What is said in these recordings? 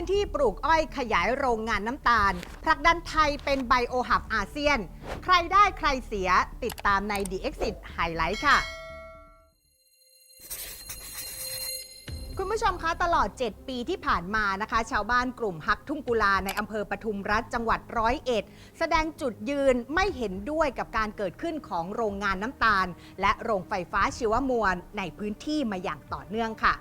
พื้นที่ปลูกอ้อยขยายโรงงานน้ำตาลผลักดันไทยเป็นไบโอฮับอาเซียน ใครได้ใครเสียติดตามใน The Exit Highlight ค่ะ คุณผู้ชมคะตลอด 7 ปีที่ผ่านมานะคะ ชาวบ้านกลุ่มฮักทุ่งกุลาในอำเภอปทุมรัฐจังหวัดร้อยเอ็ด แสดงจุดยืนไม่เห็นด้วยกับการเกิดขึ้นของโรงงานน้ำตาล และโรงไฟฟ้าชีวมวลในพื้นที่มาอย่างต่อเนื่องค่ะ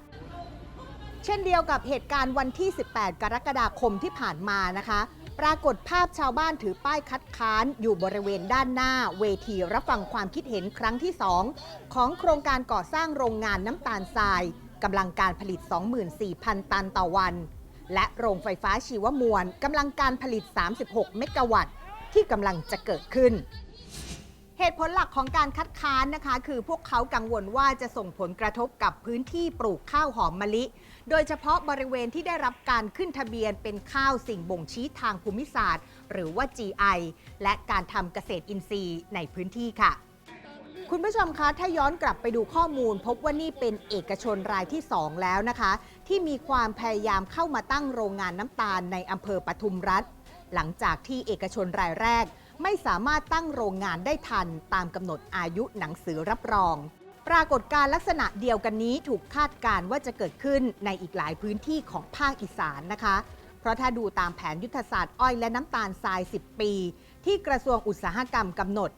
เช่นเดียวกับเหตุการณ์วันที่ 18 กรกฎาคมที่ผ่านมานะคะ ปรากฏภาพชาวบ้านถือป้ายคัดค้านอยู่บริเวณด้านหน้า เวทีรับฟังความคิดเห็นครั้งที่ 2 ของโครงการก่อสร้างโรงงานน้ำตาลทรายกำลังการผลิต 24,000 ตันต่อวัน และโรงไฟฟ้าชีวมวลกำลังการผลิต 36 เมกะวัตต์ที่กำลังจะเกิดขึ้น เหตุผลหลักของการคัดค้านนะคะ คือพวกเขากังวลว่าจะส่งผลกระทบกับพื้นที่ปลูกข้าวหอมมะลิ โดยเฉพาะบริเวณที่ได้รับการขึ้นทะเบียนเป็นข้าวสิ่งบ่งชี้ทางภูมิศาสตร์ หรือว่า GI และการทำเกษตรอินทรีย์ในพื้นที่ค่ะ คุณผู้ชมคะ ถ้าย้อนกลับไปดูข้อมูล พบว่านี่เป็นเอกชนรายที่ 2 แล้วนะคะ ที่มีความพยายามเข้ามาตั้งโรงงานน้ำตาลในอำเภอปทุมรัฐ หลังจากที่เอกชนรายแรก ไม่สามารถตั้งโรงงานได้ทันตามกำหนดอายุหนังสือรับรอง ปรากฏการลักษณะเดียวกันนี้ถูกคาดการณ์ว่าจะเกิดขึ้นในอีกหลายพื้นที่ของภาคอีสานนะคะ เพราะถ้าดูตามแผนยุทธศาสตร์อ้อยและน้ำตาลทราย 10 ปี ที่กระทรวงอุตสาหกรรมกำหนด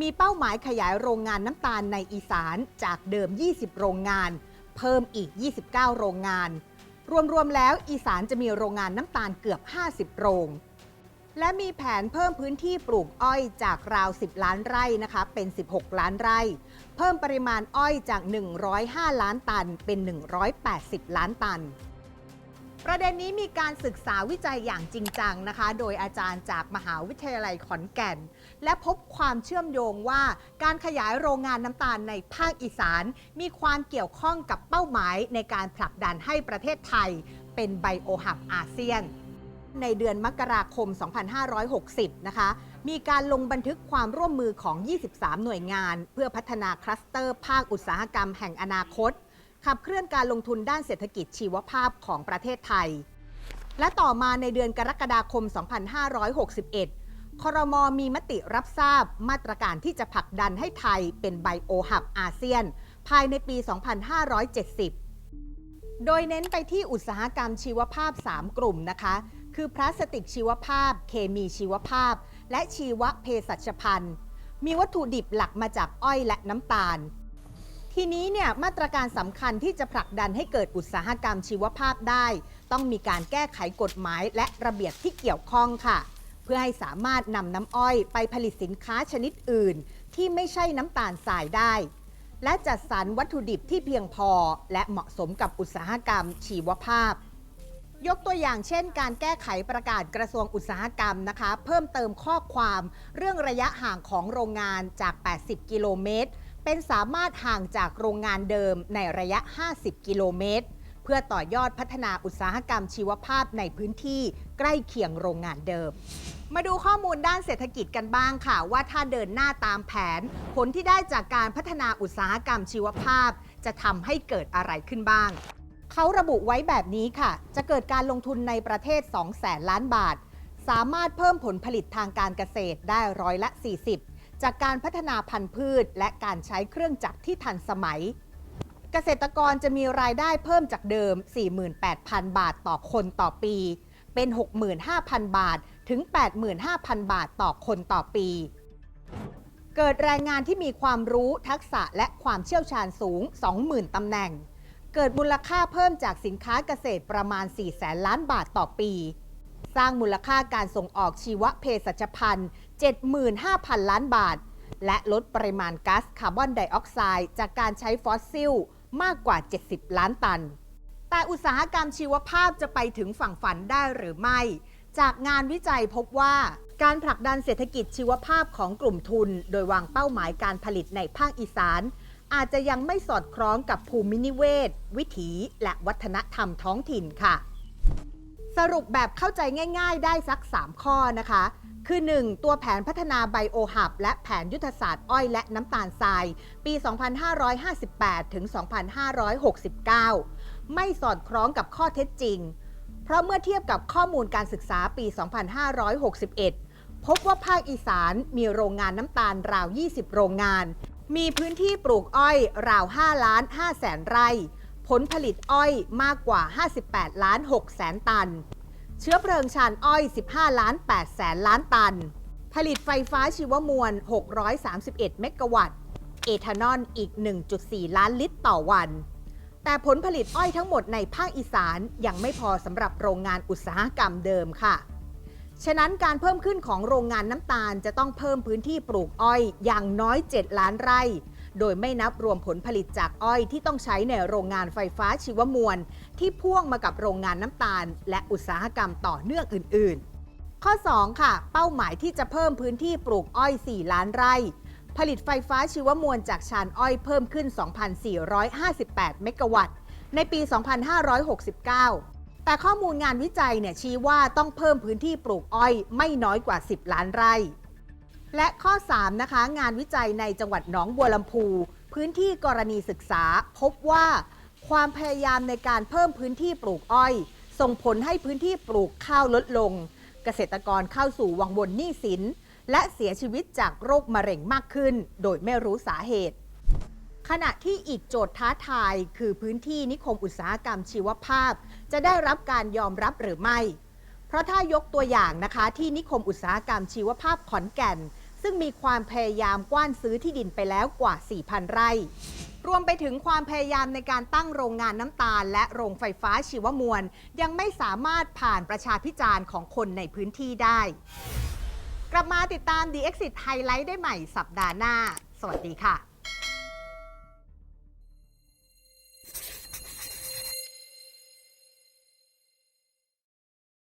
มีเป้าหมายขยายโรงงานน้ำตาลในอีสานจากเดิม 20 โรงงาน เพิ่มอีก 29 โรงงาน รวมๆแล้วอีสานจะมีโรงงานน้ำตาลเกือบ 50 โรง และมีแผนเพิ่มพื้นที่ปลูกอ้อยจากราว 10 ล้านไร่นะคะเป็น 16 ล้านไร่ เพิ่มปริมาณอ้อยจาก 105 ล้านตันเป็น 180 ล้านตัน ประเด็นนี้มีการศึกษาวิจัยอย่างจริงจังนะคะ โดยอาจารย์จากมหาวิทยาลัยขอนแก่น และพบความเชื่อมโยงว่าการขยายโรงงานน้ำตาลในภาคอีสาน มีความเกี่ยวข้องกับเป้าหมายในการผลักดันให้ประเทศไทย เป็นไบโอฮับอาเซียน ในเดือนมกราคม 2560 นะคะ มีการลงบันทึกความร่วมมือของ 23 หน่วยงาน เพื่อพัฒนาคลัสเตอร์ภาคอุตสาหกรรมแห่งอนาคต ขับเคลื่อนการลงทุนด้านเศรษฐกิจชีวภาพของประเทศไทย และต่อมาในเดือนกรกฎาคม 2561 ครมมีมติรับทราบมาตรการที่จะผลักดันให้ไทยเป็นไบโอฮับอาเซียน ภายในปี 2570 โดยเน้นไปที่อุตสาหกรรมชีวภาพ 3 กลุ่มนะคะ คือพลาสติกชีวภาพ เคมีชีวภาพ และชีวเภสัชพันธ์ มีวัตถุดิบหลักมาจากอ้อยและน้ำตาล ทีนี้เนี่ยมาตรการสำคัญที่จะผลักดันให้เกิดอุตสาหกรรมชีวภาพได้ ต้องมีการแก้ไขกฎหมายและระเบียบที่เกี่ยวข้องค่ะ เพื่อให้สามารถนำน้ำอ้อยไปผลิตสินค้าชนิดอื่น ที่ไม่ใช่น้ำตาลทรายได้และจัดสรรวัตถุดิบที่เพียงพอ และเหมาะสมกับอุตสาหกรรมชีวภาพ ยกตัวอย่างเช่น การแก้ไขประกาศกระทรวงอุตสาหกรรมนะคะ เพิ่มเติมข้อความเรื่องระยะห่างของโรงงานจาก 80 กิโลเมตร เป็นสามารถห่างจากโรงงานเดิมในระยะ 50 กิโลเมตร เพื่อต่อยอดพัฒนาอุตสาหกรรมชีวภาพในพื้นที่ใกล้เคียงโรงงานเดิมมาดูข้อมูลด้านเศรษฐกิจกันบ้างค่ะ ว่าถ้าเดินหน้าตามแผน ผลที่ได้จากการพัฒนาอุตสาหกรรมชีวภาพ จะทำให้เกิดอะไรขึ้นบ้าง เขาระบุไว้แบบนี้ค่ะ จะเกิดการลงทุนในประเทศ 2 แสนล้านบาท สามารถเพิ่มผลผลิตทางการเกษตรได้ร้อยละ 40 จากการพัฒนาพันธุ์พืช และการใช้เครื่องจักรที่ทันสมัย เกษตรกรจะมีรายได้เพิ่มจากเดิม 48,000 บาทต่อคนต่อปี เป็น 65,000 บาทถึง 85,000 บาทต่อคนต่อปี เกิดแรงงานที่มีความรู้ทักษะและความเชี่ยวชาญสูง 20,000ตำแหน่ง เกิดมูลค่าเพิ่มจากสินค้าเกษตรประมาณ 4 แสนล้านบาทต่อปี สร้างมูลค่าการส่งออกชีวเภสัชพันธ์75,000 ล้านบาท และลดปริมาณก๊าซคาร์บอนไดออกไซด์จากการใช้ฟอสซิลมากกว่า 70 ล้านตัน แต่อุตสาหกรรมชีวภาพจะไปถึงฝั่งฝันได้หรือไม่ จากงานวิจัยพบว่าการผลักดันเศรษฐกิจชีวภาพของกลุ่มทุน โดยวางเป้าหมายการผลิตในภาคอีสาน อาจจะยังไม่สอดคล้องกับภูมินิเวศ วิถีและวัฒนธรรมท้องถิ่นค่ะ สรุปแบบเข้าใจง่ายๆ ได้สัก 3 ข้อนะคะ คือ 1. ตัวแผนพัฒนาไบโอฮับ และแผนยุทธศาสตร์อ้อยและน้ำตาลทราย ปี 2558 ถึง 2569 ไม่สอดคล้องกับข้อเท็จจริง เพราะเมื่อเทียบกับข้อมูลการศึกษาปี 2561 พบว่าภาคอีสานมีโรงงานน้ำตาลราว 20 โรงงาน มีพื้นที่ปลูกอ้อยราว 5 ล้าน5แสนไร่ ผลผลิตอ้อยมากกว่า 58 ล้าน6แสนตัน เชื้อเพลิงชานอ้อย 15 ล้าน8แสนล้านตัน ผลิตไฟฟ้าชีวมวล 631 เมกะวัตต์ เอทานอลอีก 1.4 ล้านลิตรต่อวัน แต่ผลผลิตอ้อยทั้งหมดในภาคอีสานยังไม่พอสำหรับโรงงานอุตสาหกรรมเดิมค่ะ ฉะนั้นการเพิ่มขึ้นของโรงงานน้ำตาลจะต้องเพิ่มพื้นที่ปลูกอ้อยอย่างน้อย 7 ล้านไร่ โดยไม่นับรวมผลผลิตจากอ้อยที่ต้องใช้ในโรงงานไฟฟ้าชีวมวล ที่พ่วงมากับโรงงานน้ำตาล และอุตสาหกรรมต่อเนื่องอื่น ๆ ข้อ 2 ค่ะ เป้าหมายที่จะเพิ่มพื้นที่ปลูกอ้อย 4 ล้านไร่ ผลิตไฟฟ้าชีวมวลจากชานอ้อยเพิ่มขึ้น 2,458 เมกะวัตต์ในปี 2569 แต่ข้อมูลงานวิจัยเนี่ยชี้ว่าต้องเพิ่มพื้นที่ปลูกอ้อยไม่น้อยกว่า 10 ล้านไร่ และข้อ 3 นะคะ งานวิจัยในจังหวัดหนองบัวลำพู พื้นที่กรณีศึกษา พบว่าความพยายามในการเพิ่มพื้นที่ปลูกอ้อย ส่งผลให้พื้นที่ปลูกข้าวลดลง เกษตรกรเข้าสู่วังวนหนี้สิน และเสียชีวิตจากโรคมะเร็งมากขึ้น โดยไม่รู้สาเหตุ ขณะที่อีกโจทย์ท้าทายคือพื้นที่นิคมอุตสาหกรรมชีวภาพ จะได้รับการยอมรับหรือไม่ เพราะถ้ายกตัวอย่างนะคะที่นิคมอุตสาหกรรมชีวภาพขอนแก่น ซึ่งมีความพยายามกว้านซื้อที่ดินไปแล้วกว่า 4,000 ไร่ รวมไปถึงความพยายามในการตั้งโรงงานน้ำตาล และโรงไฟฟ้าชีวมวล ยังไม่สามารถผ่านประชาพิจารณ์ของคนในพื้นที่ได้ กลับมาติดตาม The Exit Highlight ได้ใหม่สัปดาห์หน้า สวัสดีค่ะ